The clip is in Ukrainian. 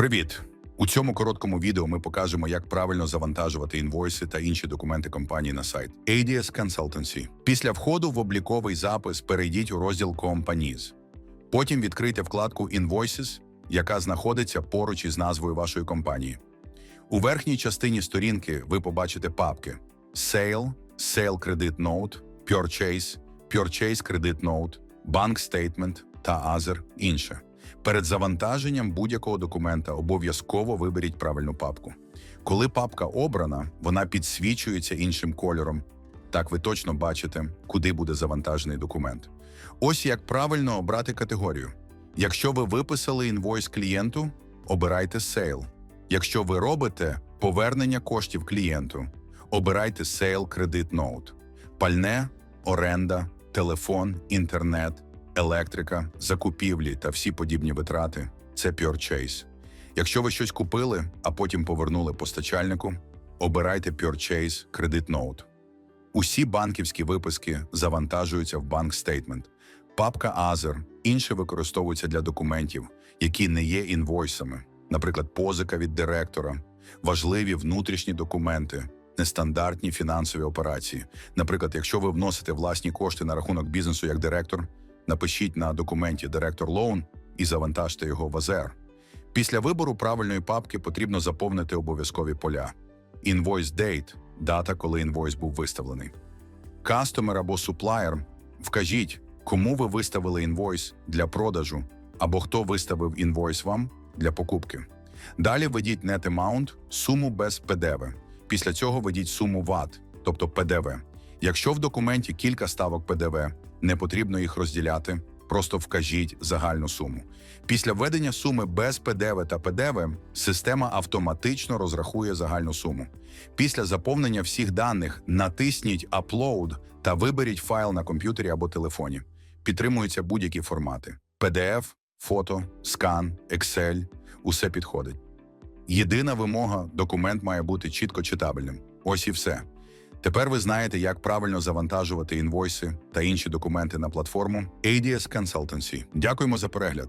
Привіт! У цьому короткому відео ми покажемо, як правильно завантажувати інвойси та інші документи компанії на сайт ADS Consultancy. Після входу в обліковий запис перейдіть у розділ Companies. Потім відкрийте вкладку Invoices, яка знаходиться поруч із назвою вашої компанії. У верхній частині сторінки ви побачите папки Sale, Sale Credit Note, Purchase, Purchase Credit Note, Bank Statement та Other інше. Перед завантаженням будь-якого документа обов'язково виберіть правильну папку. Коли папка обрана, вона підсвічується іншим кольором. Так ви точно бачите, куди буде завантажений документ. Ось як правильно обрати категорію. Якщо ви виписали інвойс клієнту, обирайте Sale. Якщо ви робите повернення коштів клієнту, обирайте Credit Note. Пальне, оренда, телефон, інтернет, електрика, закупівлі та всі подібні витрати це Purchase. Якщо ви щось купили, а потім повернули постачальнику, обирайте Purchase Credit Note. Усі банківські виписки завантажуються в Bank Statement. Папка Other інше використовується для документів, які не є інвойсами, наприклад, позика від директора, важливі внутрішні документи, нестандартні фінансові операції. Наприклад, якщо ви вносите власні кошти на рахунок бізнесу як директор, напишіть на документі Директор Loan і завантажте його в АЗР. Після вибору правильної папки потрібно заповнити обов'язкові поля. Invoice Date – дата, коли інвойс був виставлений. Customer або Supplier – вкажіть, кому ви виставили інвойс для продажу, або хто виставив інвойс вам для покупки. Далі введіть Net Amount – суму без ПДВ. Після цього введіть суму ВАТ, тобто ПДВ. Якщо в документі кілька ставок ПДВ, не потрібно їх розділяти, просто вкажіть загальну суму. Після введення суми без ПДВ та ПДВ система автоматично розрахує загальну суму. Після заповнення всіх даних натисніть Upload та виберіть файл на комп'ютері або телефоні. Підтримуються будь-які формати: PDF, фото, скан, Excel – усе підходить. Єдина вимога документ має бути чітко читабельним. Ось і все. Тепер ви знаєте, як правильно завантажувати інвойси та інші документи на платформу ADS Consultancy. Дякуємо за перегляд.